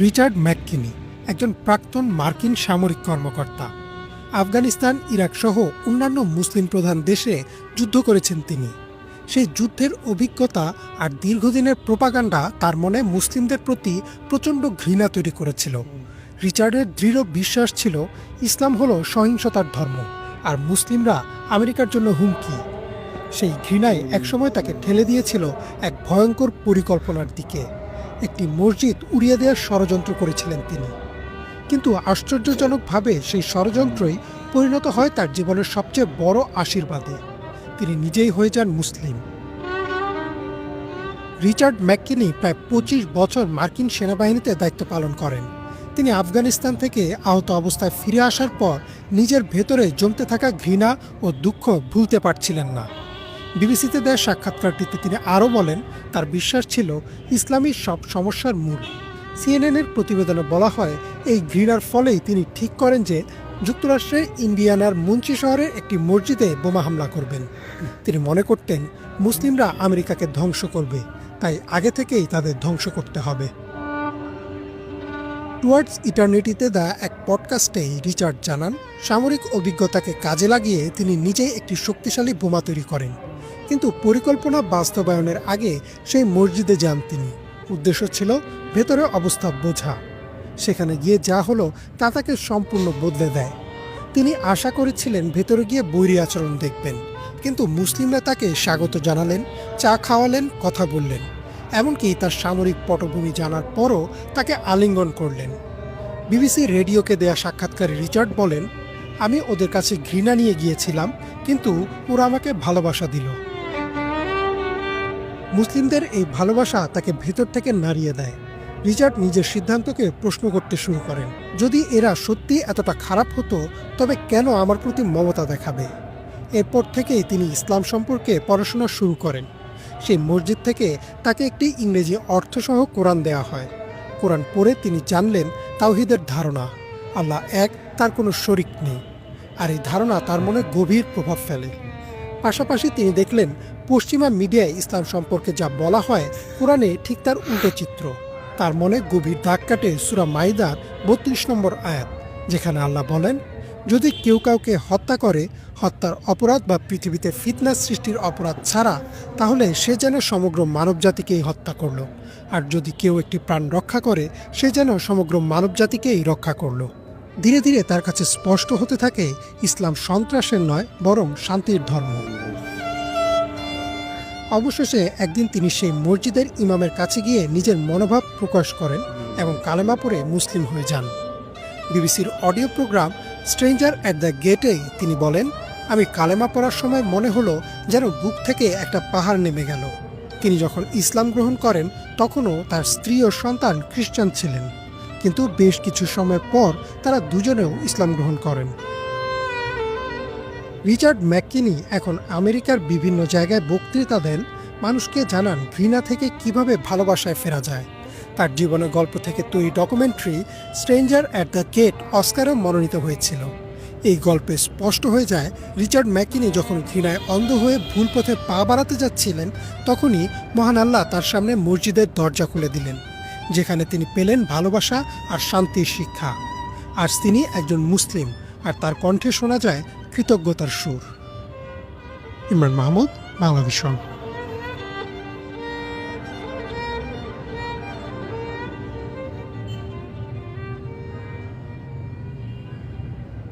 Richard McKinney, একজন প্রাক্তন মার্কিন সামরিক কর্মকর্তা। আফগানিস্তান, ইরাক সহ অন্যান্য মুসলিম প্রধান দেশে যুদ্ধ করেছেন তিনি। সেই যুদ্ধের অভিজ্ঞতা আর দীর্ঘদিনের প্রোপাগান্ডা তার মনে মুসলিমদের প্রতি প্রচণ্ড ঘৃণা তৈরি করেছিল। রিচার্ডের দৃঢ় বিশ্বাস ছিল, ইসলাম হলো সহিংসতার ধর্ম, আর মুসলিমরা আমেরিকার জন্য হুমকি। সেই ঘৃণায় একসময় তাকে ঠেলে দিয়েছিল এক ভয়ঙ্কর পরিকল্পনার দিকে। একটি মসজিদ উড়িয়ে দেওয়ার ষড়যন্ত্র করেছিলেন তিনি। কিন্তু আশ্চর্যজনকভাবে সেই ষড়যন্ত্রই পরিণত হয় তার জীবনের সবচেয়ে বড় আশীর্বাদে। তিনি নিজেই হয়ে যান মুসলিম। রিচার্ড ম্যাককিনি প্রায় পঁচিশ বছর মার্কিন সেনাবাহিনীতে দায়িত্ব পালন করেন। তিনি আফগানিস্তান থেকে আহত অবস্থায় ফিরে আসার পর নিজের ভেতরে জমতে থাকা ঘৃণা ও দুঃখ ভুলতে পারছিলেন না। বিবিসিতে দেওয়া সাক্ষাৎকারটিতে তিনি আরও বলেন, তার বিশ্বাস ছিল ইসলামী সব সমস্যার মূল। সিএনএনের প্রতিবেদনে বলা হয়, এই ঘৃণার ফলেই তিনি ঠিক করেন যে যুক্তরাষ্ট্রের ইন্ডিয়ানার মুন্সি শহরের একটি মসজিদে বোমা হামলা করবেন। তিনি মনে করতেন, মুসলিমরা আমেরিকাকে ধ্বংস করবে, তাই আগে থেকেই তাদের ধ্বংস করতে হবে। টুয়ার্ডস ইটার্নিটিতে দেয়া এক পডকাস্টে রিচার্ড জানান, সামরিক অভিজ্ঞতাকে কাজে লাগিয়ে তিনি নিজেই একটি শক্তিশালী বোমা তৈরি করেন। কিন্তু পরিকল্পনা বাস্তবায়নের আগে সেই মসজিদে যান তিনি। উদ্দেশ্য ছিল ভেতরে অবস্থা বোঝা। সেখানে গিয়ে যা হলো তা তাকে সম্পূর্ণ বদলে দেয়। তিনি আশা করেছিলেন ভেতরে গিয়ে বৈরী আচরণ দেখবেন, কিন্তু মুসলিমরা তাকে স্বাগত জানালেন, চা খাওয়ালেন, কথা বললেন। এমনকি তার সামরিক পটভূমি জানার পরও তাকে আলিঙ্গন করলেন। বিবিসি রেডিওকে দেয়া সাক্ষাৎকারে রিচার্ড বলেন, আমি ওদের কাছে ঘৃণা নিয়ে গিয়েছিলাম, কিন্তু ওরা আমাকে ভালোবাসা দিল। মুসলিমদের এই ভালোবাসা তাকে ভেতর থেকে নাড়িয়ে দেয়। রিচার্ড নিজের সিদ্ধান্তকে প্রশ্ন করতে শুরু করেন, যদি এরা সত্যি এতটা খারাপ হতো, তবে কেন আমার প্রতি মমতা দেখাবে? এরপর থেকেই তিনি ইসলাম সম্পর্কে পড়াশোনা শুরু করেন। সেই মসজিদ থেকে তাকে একটি ইংরেজি অর্থসহ কোরআন দেওয়া হয়। কোরআন পড়ে তিনি জানলেন তাওহিদের ধারণা, আল্লাহ এক, তার কোনো শরিক নেই। আর এই ধারণা তার মনে গভীর প্রভাব ফেলে। পাশাপাশি তিনি দেখলেন, পশ্চিমা মিডিয়ায় ইসলাম সম্পর্কে যা বলা হয়, কোরআনে ঠিক তার উল্টো চিত্র। তার মনে গভীর দাগ কাটে সুরা মাইদার বত্রিশ নম্বর আয়াত, যেখানে আল্লাহ বলেন, যদি কেউ কাউকে হত্যা করে, হত্যার অপরাধ বা পৃথিবীতে ফিতনা সৃষ্টির অপরাধ ছাড়া, তাহলে সে যেন সমগ্র মানবজাতিকেই হত্যা করল। আর যদি কেউ একটি প্রাণ রক্ষা করে, সে যেন সমগ্র মানবজাতিকেই রক্ষা করল। ধীরে ধীরে তার কাছে স্পষ্ট হতে থাকে, ইসলাম সন্ত্রাসের নয়, বরং শান্তির ধর্ম। অবশেষে একদিন তিনি সেই মসজিদের ইমামের কাছে গিয়ে নিজের মনোভাব প্রকাশ করেন এবং কালেমা পড়ে মুসলিম হয়ে যান। বিবিসির audio programme stranger at the গেটেই তিনি বলেন, আমি কালেমা পড়ার সময় মনে হলো যেন বুক থেকে একটা পাহাড় নেমে গেল। তিনি যখন ইসলাম গ্রহণ করেন, তখনও তার স্ত্রী ও সন্তান খ্রিস্টান ছিলেন। কিন্তু বেশ কিছু সময় পর তারা দুজনেও ইসলাম গ্রহণ করেন। রিচার্ড ম্যাককিনি এখন আমেরিকার বিভিন্ন জায়গায় বক্তৃতা দেন, মানুষকে জানান ঘৃণা থেকে কীভাবে ভালোবাসায় ফেরা যায়। তার জীবনের গল্প থেকে তৈরি documentary stranger at the gate অস্কারও মনোনীত হয়েছিল। এই গল্পে স্পষ্ট হয়ে যায়, রিচার্ড ম্যাকিনি যখন ঘৃণায় অন্ধ হয়ে ভুল পথে পা বাড়াতে যাচ্ছিলেন, তখনই মহান আল্লাহ তার সামনে মসজিদের দরজা খুলে দিলেন। যেখানে তিনি পেলেন ভালোবাসা আর শান্তির শিক্ষা। আজ তিনি একজন মুসলিম আর তার কণ্ঠে শোনা যায় কৃতজ্ঞতার সুর। ইমরান মাহমুদ বাংলা ভিশন